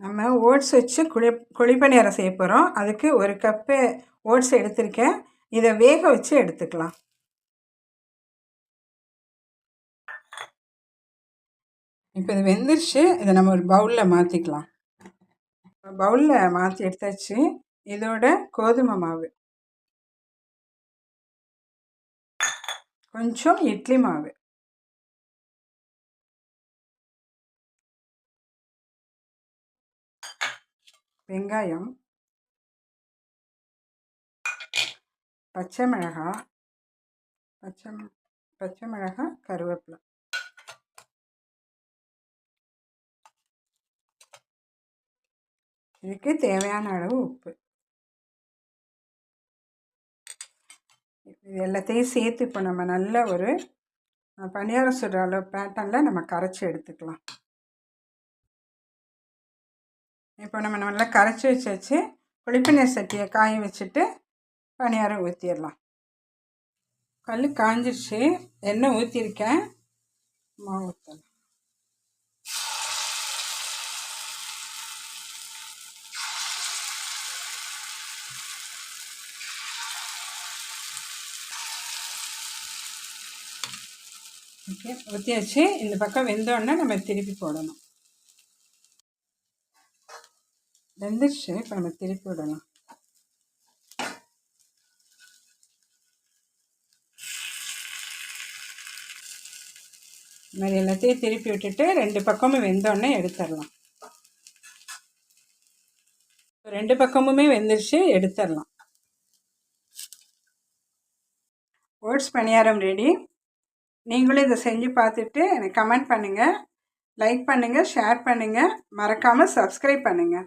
நம்ம ஓட்ஸ் வச்சு குழி குழிப்பணியாரம் செய்ய போகிறோம் அதுக்கு ஒரு கப்பு ஓட்ஸ் எடுத்திருக்கேன். இதை வேக வச்சு எடுத்துக்கலாம். இப்போ இது வெந்துருச்சு. இதை நம்ம ஒரு பவுலில் மாற்றிக்கலாம் பவுலில் மாற்றி எடுத்தாச்சு. இதோட கோதுமை மாவு. கொஞ்சம் இட்லி மாவு. வெங்காயம் பச்சை மிளகாய் பச்சை பச்சை மிளகாய் கருவேப்பிலை. இதுக்கு தேவையான அளவு உப்பு. இது எல்லாத்தையும் சேர்த்து இப்போ நம்ம நல்ல ஒரு பணியாரம் சுடுற அளவு பேட்டர்னில் நம்ம கரைச்சி எடுத்துக்கலாம். இப்போ நம்ம நல்லா கரைச்சி வச்சாச்சு குளிப்பநீர் சட்டியை காய வச்சுட்டு பணியாரம் ஊற்றிடலாம் கல் காஞ்சிருச்சு. எண்ணெய் ஊற்றிருக்கேன் மாவு ஊற்றலாம் ஓகே ஊற்றியாச்சு இந்த பக்கம் வெந்தோடனே நம்ம திருப்பி போடணும். வெந்துருச்சு இப்போ நம்ம திருப்பி விடலாம். இந்த மாதிரி எல்லாத்தையும் திருப்பி விட்டுட்டு ரெண்டு பக்கமும் வெந்தோடனே எடுத்துடலாம். ரெண்டு பக்கமுமே வெந்துருச்சு எடுத்துடலாம். ஓட்ஸ் பணியாரம் ரெடி நீங்களும் இதை செஞ்சு பார்த்துட்டு எனக்கு கமெண்ட் பண்ணுங்கள் லைக் பண்ணுங்கள் ஷேர் பண்ணுங்கள் மறக்காமல் சப்ஸ்கிரைப் பண்ணுங்கள்